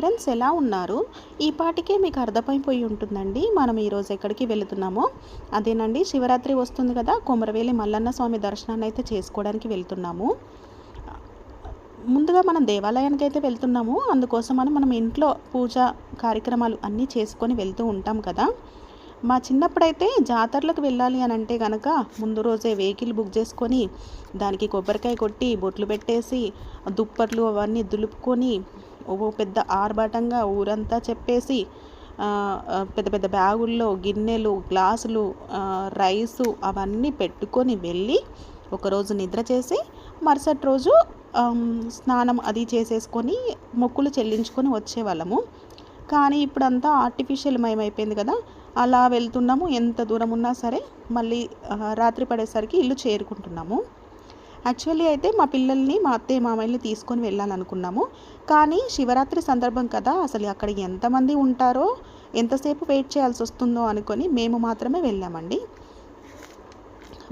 Friends ఎలా ఉన్నారు? ఈ పాటికే మీకు అర్థమైపోయి ఉంటుందండి. మనం ఈరోజు ఎక్కడికి వెళుతున్నామో? అదేనండి శివరాత్రి వస్తుంది కదా కొమరవేలి మల్లన్న స్వామి దర్శనాన్ని అయితే చేసుకోవడానికి వెళ్తున్నాము. ముందుగా మనం దేవాలయానికి అయితే వెళ్తున్నాము. అందుకోసమని మనం ఇంట్లో పూజ కార్యక్రమాలు అన్నీ చేసుకొని వెళ్తూ ఉంటాం కదా. మా చిన్నప్పుడైతే జాతరలకు వెళ్ళాలి అని అంటే కనుక ముందు రోజే వెహికల్ బుక్ చేసుకొని దానికి కొబ్బరికాయ కొట్టి బొట్లు పెట్టేసి దుప్పట్లు అవన్నీ దులుపుకొని ఓ పెద్ద ఆర్భాటంగా ఊరంతా చెప్పేసి పెద్ద పెద్ద బ్యాగుల్లో గిన్నెలు గ్లాసులు రైసు అవన్నీ పెట్టుకొని వెళ్ళి ఒకరోజు నిద్ర చేసి మరుసటి రోజు స్నానం అది చేసేసుకొని మొక్కులు చెల్లించుకొని వచ్చేవాళ్ళము. కానీ ఇప్పుడంతా ఆర్టిఫిషియల్ మయమైపోయింది కదా అలా వెళ్తున్నాము. ఎంత దూరం ఉన్నా సరే మళ్ళీ రాత్రి పడేసరికి ఇల్లు చేరుకుంటున్నాము. యాక్చువల్లీ అయితే మా పిల్లల్ని మా అత్తయ్య మామయ్యని తీసుకొని వెళ్ళాలనుకున్నాము. కానీ శివరాత్రి సందర్భం కదా అసలు అక్కడ ఎంతమంది ఉంటారో ఎంతసేపు వెయిట్ చేయాల్సి వస్తుందో అనుకొని మేము మాత్రమే వెళ్ళామండి.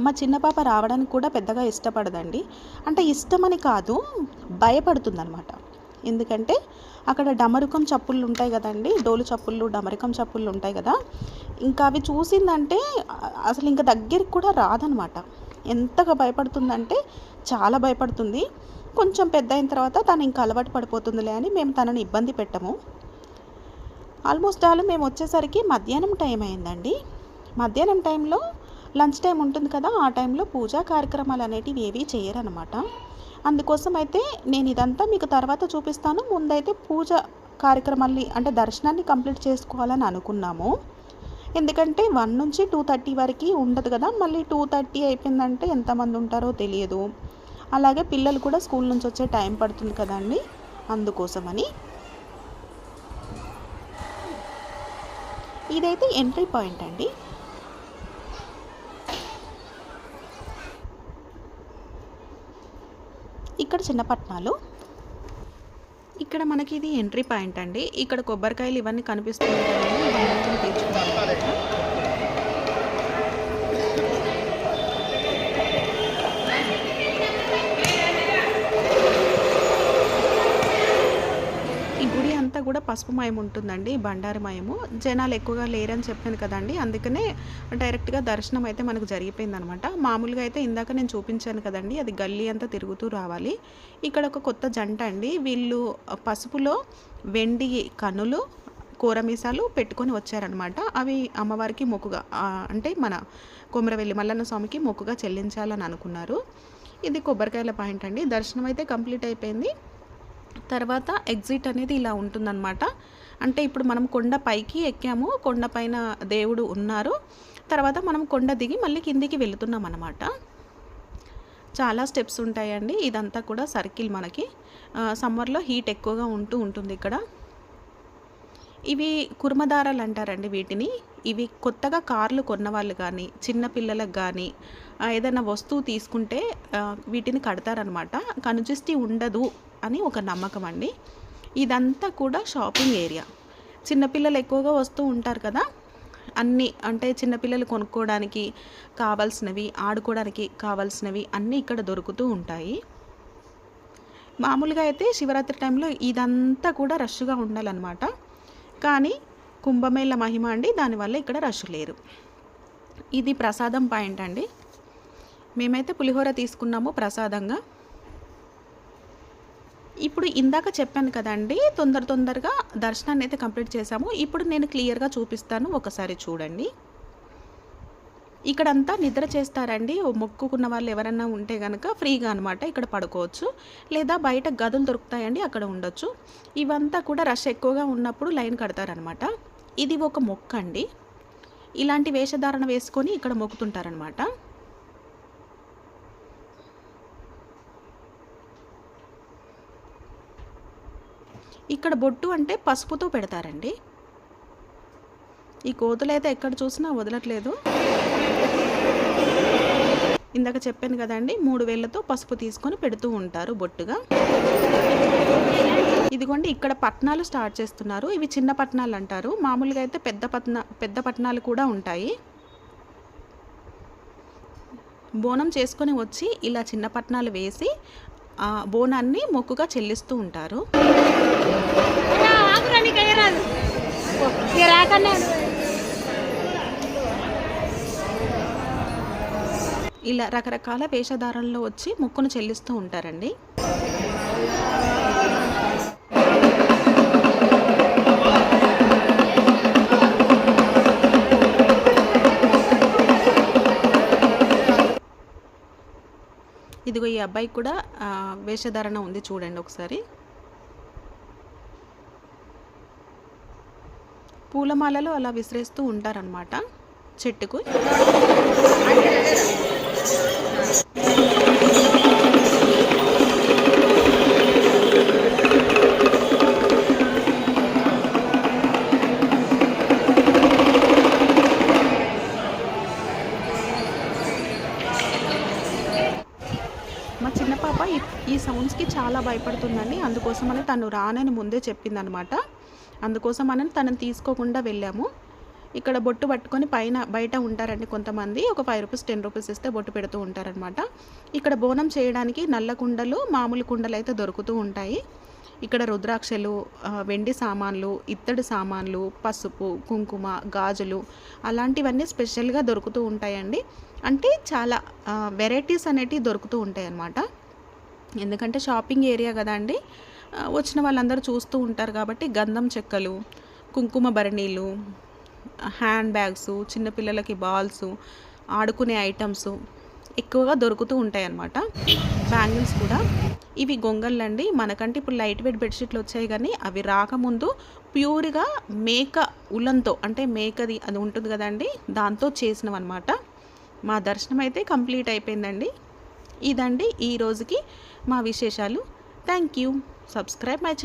మా చిన్న పాప రావడానికి కూడా పెద్దగా ఇష్టపడదండి. అంటే ఇష్టమని కాదు భయపడుతుందనమాట ఎందుకంటే అక్కడ డమరుకం చప్పుళ్ళు ఉంటాయి కదండి డోలు చప్పుళ్ళు డమరుకం చప్పుళ్ళు ఉంటాయి కదా. ఇంకా అవి చూసిందంటే అసలు ఇంకా దగ్గరికి కూడా రాదనమాట ఎంతగా భయపడుతుందంటే చాలా భయపడుతుంది. కొంచెం పెద్ద అయిన తర్వాత తను ఇంకా అలవాటు పడిపోతుందిలే అని మేము తనని ఇబ్బంది పెట్టము. ఆల్మోస్ట్ ఆల్ మేము వచ్చేసరికి మధ్యాహ్నం టైం అయిందండి. మధ్యాహ్నం టైంలో లంచ్ టైం ఉంటుంది కదా ఆ టైంలో పూజా కార్యక్రమాలు అనేటివి ఏవీ చేయరనమాట అందుకోసం అయితే నేను ఇదంతా మీకు తర్వాత చూపిస్తాను. ముందైతే పూజ కార్యక్రమాల్ని అంటే దర్శనాన్ని కంప్లీట్ చేసుకోవాలని అనుకున్నాము. ఎందుకంటే వన్ నుంచి టూ థర్టీ వరకు ఉండదు కదా. మళ్ళీ టూ థర్టీ అయిపోయిందంటే ఎంతమంది ఉంటారో తెలియదు. అలాగే పిల్లలు కూడా స్కూల్ నుంచి వచ్చే టైం పడుతుంది కదండి. అందుకోసమని. ఇదైతే ఎంట్రీ పాయింట్ అండి. ఇక్కడ చిన్నపట్నాలు ఇక్కడ మనకి ఇది ఎంట్రీ పాయింట్ అండి. ఇక్కడ కొబ్బరికాయలు ఇవన్నీ కనిపిస్తున్నాయి తీర్చుకుంటాం పసుపుమయం ఉంటుందండి బండారమయము జనాలు ఎక్కువగా లేరని చెప్పాను కదండి. అందుకనే డైరెక్ట్గా దర్శనం అయితే మనకు జరిగిపోయిందనమాట. మామూలుగా అయితే ఇందాక నేను చూపించాను కదండి అది గల్లీ అంతా తిరుగుతూ రావాలి. ఇక్కడ ఒక కొత్త జంట అండి. వీళ్ళు పసుపులో వెండి కనులు కూరమీసాలు పెట్టుకొని వచ్చారనమాట. అవి అమ్మవారికి మొక్కుగా అంటే మన కొమరవెల్లి మల్లన్న స్వామికి మొక్కుగా చెల్లించాలని అనుకున్నారు. ఇది కొబ్బరికాయల పాయింట్ అండి. దర్శనం అయితే కంప్లీట్ అయిపోయింది. తర్వాత ఎగ్జిట్ అనేది ఇలా ఉంటుందన్నమాట. అంటే ఇప్పుడు మనం కొండ పైకి ఎక్కాము కొండ పైన దేవుడు ఉన్నారు. తర్వాత మనం కొండ దిగి మళ్ళీ కిందికి వెళుతున్నాం అనమాట చాలా స్టెప్స్ ఉంటాయండి. ఇదంతా కూడా సర్కిల్ మనకి. సమ్మర్లో హీట్ ఎక్కువగా ఉంటూ ఉంటుంది ఇక్కడ. ఇవి కుర్మదారాలు అంటారండి వీటిని. ఇవి కొత్తగా కార్లు కొన్న వాళ్ళు కానీ చిన్నపిల్లలకు కానీ ఏదైనా వస్తువు తీసుకుంటే వీటిని కడతారనమాట కనుచిష్టి ఉండదు. అని ఒక నమ్మకం అండి. ఇదంతా కూడా షాపింగ్ ఏరియా. చిన్నపిల్లలు ఎక్కువగా వస్తూ ఉంటారు కదా. అన్నీ అంటే చిన్నపిల్లలు కొనుక్కోవడానికి కావాల్సినవి ఆడుకోవడానికి కావాల్సినవి అన్నీ ఇక్కడ దొరుకుతూ ఉంటాయి. మామూలుగా అయితే శివరాత్రి టైంలో ఇదంతా కూడా రష్గా ఉండాలన్నమాట. కానీ కుంభమేళ మహిమ అండి దానివల్ల ఇక్కడ రష్ లేరు. ఇది ప్రసాదం పాయింట్ అండి. మేమైతే పులిహోర తీసుకున్నాము ప్రసాదంగా. ఇప్పుడు ఇందాక చెప్పాను కదండి తొందర తొందరగా దర్శనాన్ని అయితే కంప్లీట్ చేశాము. ఇప్పుడు నేను క్లియర్గా చూపిస్తాను ఒకసారి చూడండి. ఇక్కడంతా నిద్ర చేస్తారండి. మొక్కుకున్న వాళ్ళు ఎవరన్నా ఉంటే కనుక ఫ్రీగా అనమాట ఇక్కడ పడుకోవచ్చు. లేదా బయట గదులు దొరుకుతాయండి అక్కడ ఉండొచ్చు. ఇవంతా కూడా రష్ ఎక్కువగా ఉన్నప్పుడు లైన్ కడతారనమాట ఇది ఒక మొక్క అండి ఇలాంటి వేషధారణ వేసుకొని ఇక్కడ మొక్కుతుంటారనమాట ఇక్కడ బొట్టు అంటే పసుపుతో పెడతారండి. ఈ కోతులు అయితే ఎక్కడ చూసినా వదలట్లేదు. ఇందాక చెప్పాను కదండి మూడు వేలతో పసుపు తీసుకొని పెడుతూ ఉంటారు బొట్టుగా. ఇదిగోండి ఇక్కడ పట్నాలు స్టార్ట్ చేస్తున్నారు. ఇవి చిన్న పట్నాలు అంటారు. మామూలుగా అయితే పెద్ద పట్న పెద్ద పట్నాలు కూడా ఉంటాయి. బోనం చేసుకొని వచ్చి ఇలా చిన్న పట్నాలు వేసి బోనాన్ని మొక్కుగా చెల్లిస్తూ ఉంటారు. ఇలా రకరకాల వేషధారణలో వచ్చి మొక్కును చెల్లిస్తూ ఉంటారండి. ఇదిగో ఈ అబ్బాయికి కూడా వేషధారణ ఉంది చూడండి ఒకసారి. పూలమాలలు అలా విసిరేస్తూ ఉంటారనమాట చెట్టుకు. పాప ఈ ఈ సౌండ్స్కి చాలా భయపడుతుందండి. అందుకోసమని తను రానని ముందే చెప్పిందనమాట. అందుకోసమని తనని తీసుకోకుండా వెళ్ళాము. ఇక్కడ బొట్టు పట్టుకొని పైన బయట ఉంటారండి కొంతమంది. ఒక ఫైవ్ రూపీస్ టెన్ రూపీస్ ఇస్తే బొట్టు పెడుతూ ఉంటారనమాట. ఇక్కడ బోనం చేయడానికి నల్ల కుండలు మామూలు కుండలు అయితే దొరుకుతూ ఉంటాయి. ఇక్కడ రుద్రాక్షలు వెండి సామాన్లు ఇత్తడి సామాన్లు పసుపు కుంకుమ గాజులు అలాంటివన్నీ స్పెషల్గా దొరుకుతూ ఉంటాయండి. అంటే చాలా వెరైటీస్ అనేటివి దొరుకుతూ ఉంటాయి అన్నమాట ఎందుకంటే షాపింగ్ ఏరియా కదా అండి. వచ్చిన వాళ్ళందరూ చూస్తూ ఉంటారు కాబట్టి గంధం చెక్కలు కుంకుమ భరణీలు హ్యాండ్ బ్యాగ్స్ చిన్నపిల్లలకి బాల్స్ ఆడుకునే ఐటమ్స్ ఎక్కువగా దొరుకుతూ ఉంటాయి అన్నమాట బ్యాంగిల్స్ కూడా. ఇవి గొంగళ్ళు అండి మనకంటే ఇప్పుడు లైట్ వెయిట్ బెడ్షీట్లు వచ్చాయి కానీ అవి రాకముందు ప్యూర్గా మేక ఉలంతో అంటే మేకది అది ఉంటుంది కదండి దాంతో చేసినవన్నమాట. మా దర్శనం అయితే కంప్లీట్ అయిపోయిందండి. ఇదండి ఈ రోజుకి మా విశేషాలు. Thank you subscribe my